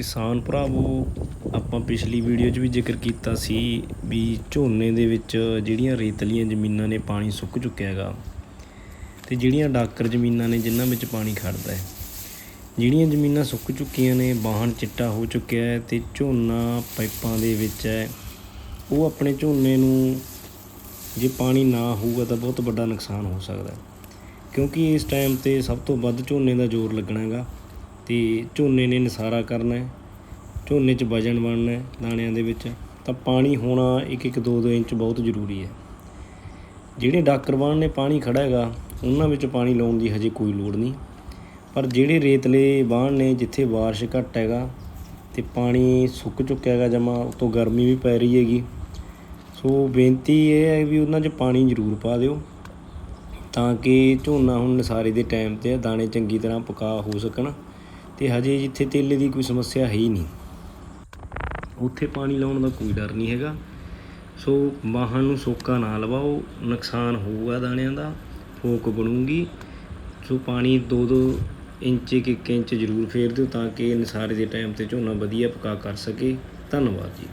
ਕਿਸਾਨ ਭਰਾਵੋ, ਆਪਾਂ ਪਿਛਲੀ ਵੀਡੀਓ 'ਚ ਵੀ ਜ਼ਿਕਰ ਕੀਤਾ ਸੀ ਵੀ ਝੋਨੇ ਦੇ ਵਿੱਚ ਜਿਹੜੀਆਂ ਰੇਤਲੀਆਂ ਜ਼ਮੀਨਾਂ ਨੇ ਪਾਣੀ ਸੁੱਕ ਚੁੱਕਿਆ ਹੈਗਾ ਤੇ ਜਿਹੜੀਆਂ ਡਾਕਰ ਜ਼ਮੀਨਾਂ ਨੇ ਜਿਨ੍ਹਾਂ ਵਿੱਚ ਪਾਣੀ ਖੜਦਾ ਹੈ, ਜਿਹੜੀਆਂ ਜ਼ਮੀਨਾਂ ਸੁੱਕ ਚੁੱਕੀਆਂ ਨੇ ਬਾਹਣ ਚਿੱਟਾ ਹੋ ਚੁੱਕਿਆ ਹੈ ਤੇ ਝੋਨਾ ਪਾਈਪਾਂ ਦੇ ਵਿੱਚ ਹੈ, ਉਹ ਆਪਣੇ ਝੋਨੇ ਨੂੰ ਜੇ ਪਾਣੀ ਨਾ ਹੋਊਗਾ ਤਾਂ ਬਹੁਤ ਵੱਡਾ ਨੁਕਸਾਨ ਹੋ ਸਕਦਾ ਹੈ। ਕਿਉਂਕਿ ਇਸ ਟਾਈਮ ਤੇ ਸਭ ਤੋਂ ਵੱਧ ਝੋਨੇ ਦਾ ਜ਼ੋਰ ਲੱਗਣਾ ਹੈਗਾ। ਤੇ ਝੋਨੇ ਨੇ ਨਸਾਰਾ ਕਰਨਾ ਹੈ, ਝੋਨੇ 'ਚ ਵਜਨ ਬਣਨਾ ਹੈ ਦਾਣਿਆਂ ਦੇ ਵਿੱਚ, ਤਾਂ ਪਾਣੀ ਹੋਣਾ 1-1 2-2 ਇੰਚ ਬਹੁਤ ਜ਼ਰੂਰੀ ਹੈ। ਜਿਹੜੇ ਡਾਕਰਵਾਨ ਨੇ ਪਾਣੀ ਖੜਾ ਹੈਗਾ, ਉਹਨਾਂ ਵਿੱਚ ਪਾਣੀ ਲਾਉਣ ਦੀ ਹਜੇ ਕੋਈ ਲੋੜ ਨਹੀਂ। ਪਰ ਜਿਹੜੇ ਰੇਤਲੇ ਬਾਣ ਨੇ ਜਿੱਥੇ ਬਾਰਿਸ਼ ਘੱਟ ਹੈਗਾ ਤੇ ਪਾਣੀ ਸੁੱਕ ਚੁੱਕਿਆ ਹੈਗਾ ਜਮਾ, ਉਤੋਂ ਗਰਮੀ ਵੀ ਪੈ ਰਹੀ ਹੈਗੀ। ਸੋ ਬੇਨਤੀ ਇਹ ਹੈ ਵੀ ਉਹਨਾਂ 'ਚ ਪਾਣੀ ਜ਼ਰੂਰ ਪਾ ਦਿਓ, ਤਾਂ ਕਿ ਝੋਨਾ ਹੁਣ ਨਸਾਰੇ ਦੇ ਟਾਈਮ ਤੇ ਦਾਣੇ ਚੰਗੀ ਤਰ੍ਹਾਂ ਪਕਾ ਹੋ ਸਕਣ। ਤੇ ਹਜੇ ਜਿੱਥੇ ਤੇਲੇ ਦੀ ਕੋਈ ਸਮੱਸਿਆ ਹੈ ਹੀ ਨਹੀਂ। ਉੱਥੇ ਪਾਣੀ ਲਾਉਣ ਦਾ ਕੋਈ ਡਰ ਨਹੀਂ ਹੈਗਾ। ਸੋ ਬਾਹਾਂ ਨੂੰ ਸੋਕਾ ਨਾ ਲਵਾਓ, ਨੁਕਸਾਨ ਹੋਊਗਾ ਦਾਣਿਆਂ ਦਾ, ਫੋਕ ਬਣੂਗੀ। ਸੋ ਪਾਣੀ 2-2 ਇੰਚ ਇੱਕ ਇੱਕ ਇੰਚ ਜ਼ਰੂਰ ਫੇਰ ਦਿਓ ਤਾਂ ਕਿ ਨਸਾਰੇ ਦੇ ਟਾਈਮ ਤੇ ਝੋਨਾ ਵਧੀਆ ਪਕਾ ਕਰ ਸਕੇ। ਧੰਨਵਾਦ ਜੀ।